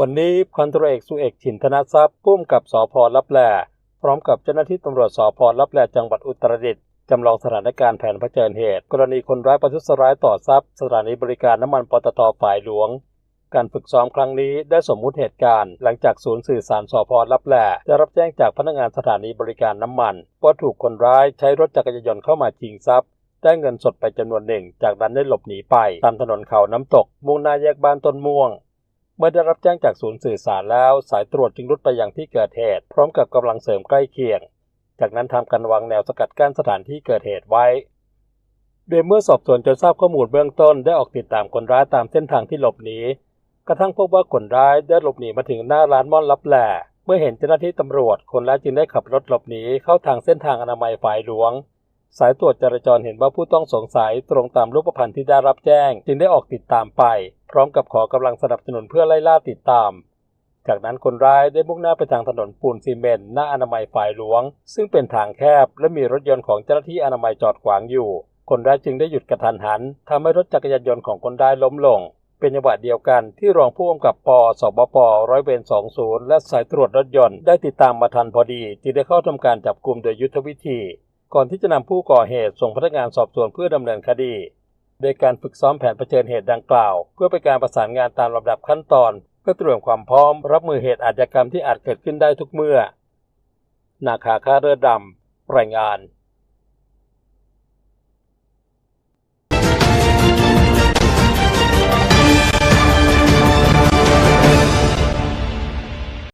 วันนี้พันตรเอกสุเอกฉินธนทรัพย์ผู้กำกับสพลับแลพร้อมกับเจ้าหน้าที่ตำรวจสพลับแลจังหวัดอุตรดิตถ์จำลองสถานการณ์แผนเผชิญเหตุ กรณีคนร้ายประทุษร้ายต่อทรัพย์ สถานีบริการน้ำมันปตทฝ่ายหลวง การฝึกซ้อมครั้งนี้ได้สมมุติเหตุการณ์ หลังจากศูนย์สื่อสารสพลับแลได้รับแจ้งจากพนักงานสถานีบริการน้ำมันว่าถูกคนร้ายใช้รถจักรยานยนต์เข้ามาชิงทรัพย์ได้เงินสดไปจำนวนหนึ่ง จากนั้นได้หลบหนีไปตามถนนเขาน้ำตก มุ่งหน้าแยกบ้านต้นม่วง เมื่อได้รับแจ้งจากศูนย์สื่อสารแล้ว สายตรวจจึงรุดไปยังที่เกิดเหตุ พร้อมกับกำลังเสริมใกล้เคียง จากนั้นทำการวางแนวสกัดกั้นสถานที่เกิดเหตุไว้ โดยเมื่อสอบสวนจนทราบข้อมูลเบื้องต้นได้ออกติดตามคนร้ายตามเส้นทางที่หลบหนีกระทั่งพบว่าคนร้ายได้หลบหนีมาถึงหน้าร้านม่อนลับแหล่เมื่อเห็นเจ้าหน้าที่ตำรวจคนร้ายจึงได้ขับรถหลบหนีเข้าทางเส้นทางอนามัยฝ่ายหลวง สายตรวจจราจรเห็นว่าผู้ต้องสงสัยตรงตามรูปพรรณที่ได้รับแจ้ง จึงได้ออกติดตามไป พร้อมกับขอกำลังสนับสนุนเพื่อไล่ล่าติดตาม จากนั้นคนร้ายได้มุ่งหน้าไปทางถนนปูนซีเมนต์หน้าอนามัยฝ่ายหลวง ซึ่งเป็นทางแคบและมีรถยนต์ของเจ้าหน้าที่อนามัยจอดขวางอยู่ คนร้ายจึงได้หยุดกระทันหันทำให้รถจักรยานยนต์ของคนร้ายล้มลง เป็นจังหวะเดียวกันที่รองผู้กำกับปสบปร้อยเวร20และสายตรวจรถยนต์ได้ติดตามมาทันพอดี จึงได้เข้าทำการจับกลุ่มโดยยุทธวิธี ก่อนที่จะนำผู้ก่อเหตุส่งพนักงานสอบสวนเพื่อดำเนินคดี โดยการฝึกซ้อมแผนเผชิญเหตุดังกล่าว เพื่อเป็นการประสานงานตามลำดับขั้นตอน เพื่อเตรียมความพร้อม รับมือเหตุอาชญากรรมที่อาจเกิดขึ้นได้ทุกเมื่อ นาคาคาเรือดำรายงาน